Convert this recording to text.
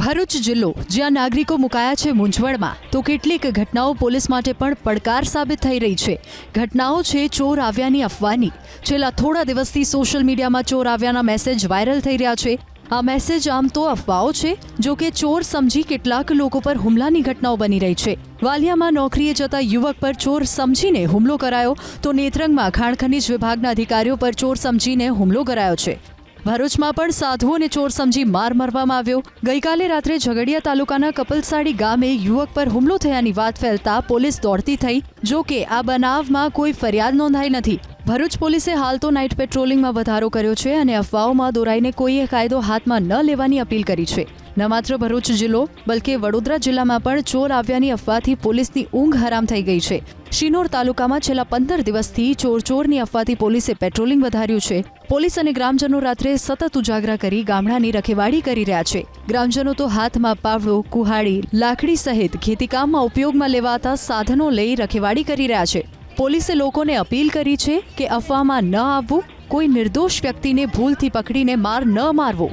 ભરૂચ જિલ્લો, જ્યાં નાગરિકો મુકાયા છે મૂંઝવણમાં, તો કેટલીક ઘટનાઓ પોલીસ માટે પણ પડકાર સાબિત થઈ રહી છે. ઘટનાઓ છે ચોર આવ્યાની અફવાની. છેલ્લા થોડા દિવસથી સોશિયલ મીડિયામાં ચોર આવ્યાના મેસેજ વાયરલ થઈ રહ્યા છે. આ મેસેજ આમ તો અફવાઓ છે, જો કે ચોર સમજી કેટલાક લોકો પર હુમલાની ઘટનાઓ બની રહી છે. વાલિયામાં નોકરીએ જતા યુવક પર ચોર સમજીને હુમલો કરાયો, તો નેત્રંગમાં ખાણ ખનીજ વિભાગના અધિકારીઓ પર ચોર સમજીને હુમલો કરાયો છે. ભરૂચમાં પણ સાધુઓને ચોર સમજી માર મારવામાં આવ્યો. ગઈકાલે રાત્રે ઝઘડિયા તાલુકાના કપલસાડી ગામે યુવક પર હુમલો થયાની વાત ફેલતા પોલીસ દોડતી થઈ, જો કે આ બનાવમાં કોઈ ફરિયાદ નોંધાઈ નથી. ભરૂચ પોલીસે હાલ તો નાઇટ પેટ્રોલિંગમાં વધારો કર્યો છે અને અફવાઓમાં દોરાઈને કોઈએ કાયદો હાથમાં ન લેવાની અપીલ કરી છે. ન માત્ર ભરૂચ જિલ્લો, બલકે વડોદરા જિલ્લામાં પણ ચોર આવ્યાની અફવાથી પોલીસની ઊંઘ હરામ થઈ ગઈ છે. શિનોર તાલુકામાં છેલ્લા પંદર દિવસથી ચોર ચોરની અફવાથી પોલીસે પેટ્રોલિંગ વધાર્યું છે. પોલીસ અને ગ્રામજનો રાત્રે સતત ઉજાગરા કરી ગામડાની રખેવાળી કરી રહ્યા છે. ગ્રામજનો તો હાથમાં પાવડો, કુહાડી, લાકડી સહિત ખેતીકામમાં ઉપયોગમાં લેવાતા સાધનો લઈ રખેવાળી કરી રહ્યા છે. પોલીસે લોકોને અપીલ કરી છે કે અફવામાં ન આવવું, કોઈ નિર્દોષ વ્યક્તિને ભૂલથી પકડીને માર ન મારવો.